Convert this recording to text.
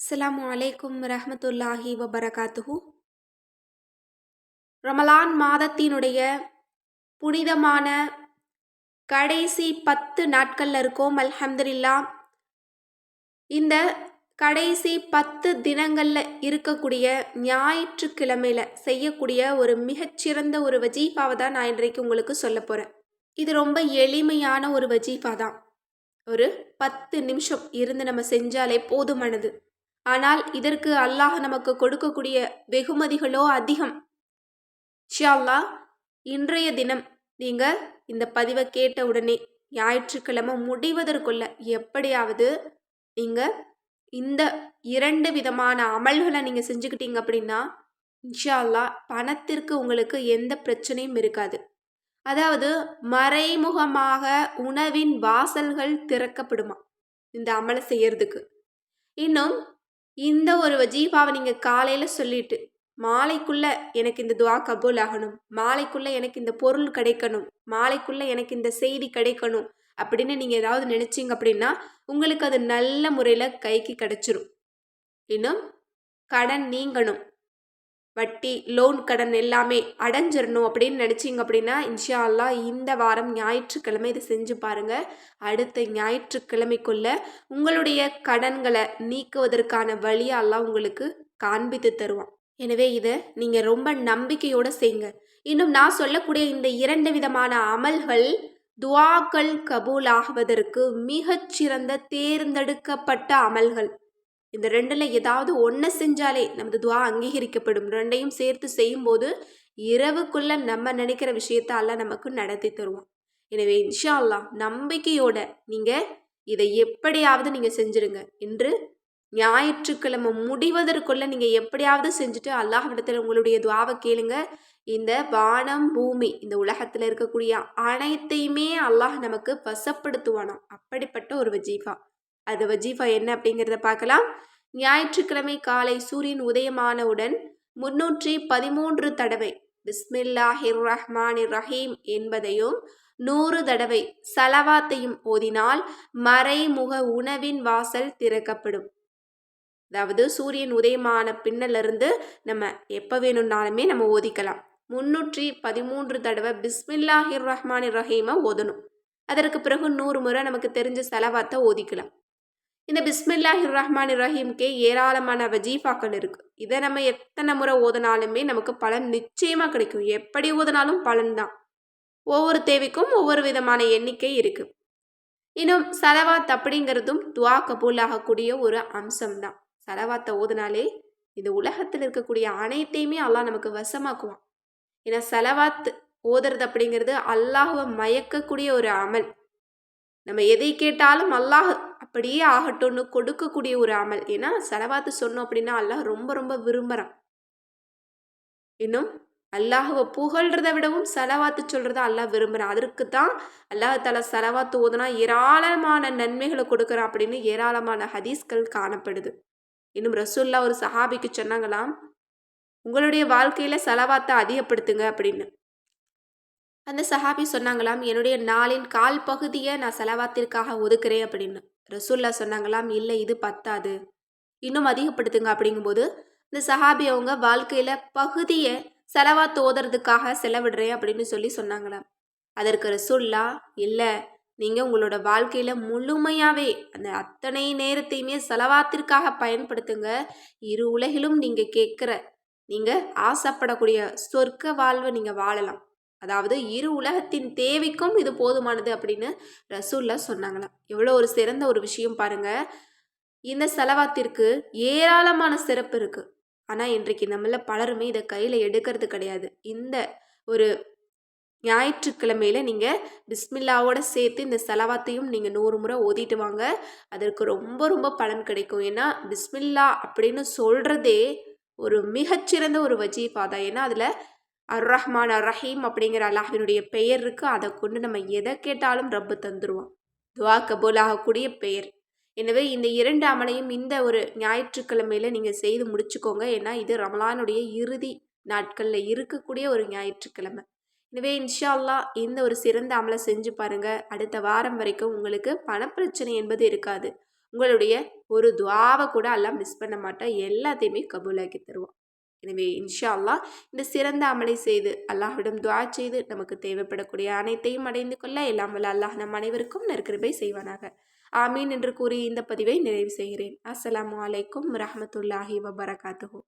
அஸ்ஸலாமு அலைக்கும் ரஹமத்துல்லாஹி வபரகாத்துஹு. ரமலான் மாதத்தினுடைய புனிதமான கடைசி பத்து நாட்கள்ல இருக்கோம் அல்ஹம்துலில்லா. இந்த கடைசி பத்து தினங்களில் இருக்கக்கூடிய ஞாயிற்றுக்கிழமையில் செய்யக்கூடிய ஒரு மிகச்சிறந்த ஒரு வஜீஃபாவை தான் நான் இன்றைக்கு உங்களுக்கு சொல்ல போகிறேன் இது ரொம்ப எளிமையான ஒரு வஜீஃபா தான். ஒரு பத்து நிமிஷம் இருந்து நம்ம செஞ்சாலே போதுமானது. ஆனால் இதற்கு அல்லாஹ் நமக்கு கொடுக்கக்கூடிய வெகுமதிகளோ அதிகம். இன்ஷா இன்றைய தினம் நீங்க இந்த பதிவை கேட்ட உடனே ஞாயிற்றுக்கிழமை முடிவதற்குள்ள எப்படியாவது நீங்க இந்த இரண்டு விதமான அமல்களை நீங்க செஞ்சுக்கிட்டீங்க அப்படின்னா இன்ஷா அல்லாஹ் பணத்திற்கு உங்களுக்கு எந்த பிரச்சனையும் இருக்காது. அதாவது மறைமுகமாக உணவின் வாசல்கள் திறக்கப்படுமா இந்த அமலை செய்யறதுக்கு. இன்னும் இந்த ஒரு ஜீபாவை நீங்கள் காலையில் சொல்லிட்டு மாலைக்குள்ள எனக்கு இந்த துவா கபூல் ஆகணும் மாலைக்குள்ள எனக்கு இந்த பொருள் கிடைக்கணும் மாலைக்குள்ள எனக்கு இந்த செய்தி கிடைக்கணும் அப்படின்னு நீங்கள் ஏதாவது நினச்சிங்க அப்படின்னா உங்களுக்கு அது நல்ல முறையில் கைக்கு கிடைச்சிரும். இன்னும் கடன் நீங்கணும். வட்டி லோன் கடன் எல்லாமே அடைஞ்சிடணும் அப்படின்னு நினச்சிங்க அப்படின்னா இன்ஷா அல்லா இந்த வாரம் ஞாயிற்றுக்கிழமை இதை செஞ்சு பாருங்கள் அடுத்த ஞாயிற்றுக்கிழமைக்குள்ள உங்களுடைய கடன்களை நீக்குவதற்கான வழியெல்லாம் உங்களுக்கு காண்பித்து தருவான். எனவே இதை நீங்கள் ரொம்ப நம்பிக்கையோடு செய்யுங்க இன்னும் நான் சொல்லக்கூடிய இந்த இரண்டு விதமான அமல்கள் துவாக்கள் கபூல் ஆகுவதற்கு மிகச்சிறந்த தேர்ந்தெடுக்கப்பட்ட அமல்கள். இந்த ரெண்டில் ஏதாவது ஒன்று செஞ்சாலே நமது துவா அங்கீகரிக்கப்படும். ரெண்டையும் சேர்த்து செய்யும்போது இரவுக்குள்ளே நம்ம நினைக்கிற விஷயத்த அல்ல நமக்கு நடத்தி தருவோம் எனவே இன்ஷா அல்லாஹ் நம்பிக்கையோட நீங்கள் இதை எப்படியாவது நீங்கள் செஞ்சுருங்க. என்று ஞாயிற்றுக்கிழமை முடிவதற்குள்ளே நீங்கள் எப்படியாவது செஞ்சுட்டு அல்லாஹ்விடத்தில் உங்களுடைய துவாவை கேளுங்க. இந்த வானம் பூமி இந்த உலகத்தில் இருக்கக்கூடிய அனைத்தையுமே அல்லாஹ் நமக்கு வசப்படுத்துவானாம். அப்படிப்பட்ட ஒரு வஜீஃபா. அது வஜீஃபா என்ன அப்படிங்கிறத பார்க்கலாம். ஞாயிற்றுக்கிழமை காலை சூரியன் உதயமானவுடன் முன்னூற்றி பதிமூன்று தடவை பிஸ்மில்லாஹிர் ரஹ்மான் ரஹீம் என்பதையும் நூறு தடவை சலவாத்தையும் ஓதினால் மறைமுக உணவின் வாசல் திறக்கப்படும். அதாவது சூரியன் உதயமான பின்னலிருந்து நம்ம எப்போ வேணும்னாலுமே நம்ம ஓதிக்கலாம். முன்னூற்றி பதிமூன்று தடவை பிஸ்மில்லாஹிர் ரஹ்மான் ரஹீமை ஓதணும். அதற்கு பிறகு நூறு முறை நமக்கு தெரிஞ்ச செலவாத்தை ஓதிக்கலாம். இந்த பிஸ்மில்லாஹிர் ரஹ்மான் ரஹீம்கே ஏராளமான வஜீஃபாக்கள் இருக்குது இதை நம்ம எத்தனை முறை ஓதினாலுமே நமக்கு பலன் நிச்சயமாக கிடைக்கும். எப்படி ஓதினாலும் பலன் தான். ஒவ்வொரு தேவைக்கும் ஒவ்வொரு விதமான எண்ணிக்கை இருக்குது இன்னும் சலவாத் அப்படிங்கிறதும் துவா கபூல் ஆகக்கூடிய ஒரு அம்சம்தான் சலவாத்தை ஓதுனாலே இந்த உலகத்தில் இருக்கக்கூடிய அனைத்தையுமே அல்லாஹ் நமக்கு வசமாக்குவான். ஏன்னா செலவாத் ஓதுறது அப்படிங்கிறது அல்லாஹுவை மயக்கக்கூடிய ஒரு அமல். நம்ம எதை கேட்டாலும் அல்லாஹ் அப்படியே ஆகட்டும்னு கொடுக்கக்கூடிய ஒரு அமல். ஏன்னா செலவாத்து சொன்னோம் அப்படின்னா அல்லாஹ் ரொம்ப ரொம்ப விரும்புகிறான் இன்னும் அல்லாஹுவை புகழ்றதை விடவும் செலவாத்து சொல்கிறத அல்லாஹ் விரும்புகிறான் அதற்கு தான் அல்லாஹால செலவாத்து ஓதுனா ஏராளமான நன்மைகளை கொடுக்குறான் அப்படின்னு ஏராளமான ஹதீஸ்கள் காணப்படுது. இன்னும் ரசூல்லா ஒரு சஹாபிக்கு சொன்னாங்களாம் உங்களுடைய வாழ்க்கையில் செலவாத்தை அதிகப்படுத்துங்க அப்படின்னு. அந்த சஹாபி சொன்னாங்களாம் என்னுடைய நாளின் கால் பகுதியை நான் செலவாத்திற்காக ஒதுக்குறேன் அப்படின்னு. ரசூல்லா சொன்னாங்களாம் இல்லை இது பத்தாது. இன்னும் அதிகப்படுத்துங்க. அப்படிங்கும்போது இந்த சஹாபி அவங்க வாழ்க்கையில் பகுதியை செலவாக தோதுறதுக்காக செலவிடுறேன் அப்படின்னு சொல்லி சொன்னாங்களாம். அதற்கு ரசூல்லா இல்லை நீங்கள் உங்களோட வாழ்க்கையில் முழுமையாகவே அந்த அத்தனை நேரத்தையுமே செலவாத்திற்காக பயன்படுத்துங்க. இரு உலகிலும் நீங்கள் கேட்குற நீங்கள் ஆசைப்படக்கூடிய சொர்க்க வாழ்வை நீங்கள் வாழலாம். அதாவது இரு உலகத்தின் தேவைக்கும் இது போதுமானது அப்படின்னு ரசூல்லா சொன்னாங்களாம். எவ்வளோ ஒரு சிறந்த ஒரு விஷயம் பாருங்க. இந்த செலவாத்திற்கு ஏராளமான சிறப்பு இருக்குது ஆனால் இன்றைக்கு நம்மள பலருமே இதை கையில் எடுக்கிறது கிடையாது. இந்த ஒரு ஞாயிற்றுக்கிழமையில நீங்கள் பிஸ்மில்லாவோட சேர்த்து இந்த செலவாத்தையும் நீங்கள் நூறு முறை ஓதிட்டு வாங்க. அதற்கு ரொம்ப ரொம்ப பலன் கிடைக்கும். ஏன்னா பிஸ்மில்லா அப்படின்னு சொல்கிறதே ஒரு மிகச்சிறந்த ஒரு வஜீஃபா தான். ஏன்னா அதில் அர் ரஹ்மான் அர் ரஹீம் அப்படிங்கிற அல்லாஹினுடைய பெயர் இருக்குது அதை கொண்டு நம்ம எதை கேட்டாலும் ரப்பு தந்துடுவோம் துவா கபூல் ஆகக்கூடிய பெயர். எனவே இந்த இரண்டு அமலையும் இந்த ஒரு ஞாயிற்றுக்கிழமையில் நீங்கள் செய்து முடிச்சுக்கோங்க. ஏன்னா இது ரமலானுடைய இறுதி நாட்களில் இருக்கக்கூடிய ஒரு ஞாயிற்றுக்கிழமை. எனவே இன்ஷா அல்லாஹ் இந்த ஒரு சிறந்த அமலை செஞ்சு பாருங்கள் அடுத்த வாரம் வரைக்கும் உங்களுக்கு பணப்பிரச்சனை என்பது இருக்காது. உங்களுடைய ஒரு துவாவை கூட எல்லாம் மிஸ் பண்ண மாட்டேன் எல்லாத்தையுமே கபூலாக்கி தருவான். எனவே இன்ஷா அல்லாஹ் இந்த சிறந்த அமலை செய்து அல்லாஹ்விடம் துவா செய்து நமக்கு தேவைப்படக்கூடிய அனைத்தையும் அடைந்து கொள்ள எல்லாம் வல்ல அல்லாஹ் நம் அனைவருக்கும் நற்கிருபை செய்வானாக. ஆமீன் என்று கூறி இந்த பதிவை நிறைவு செய்கிறேன். அஸ்லாம் அலைக்கும் ரஹமத்துல்லாஹி வபரகாத்துஹு.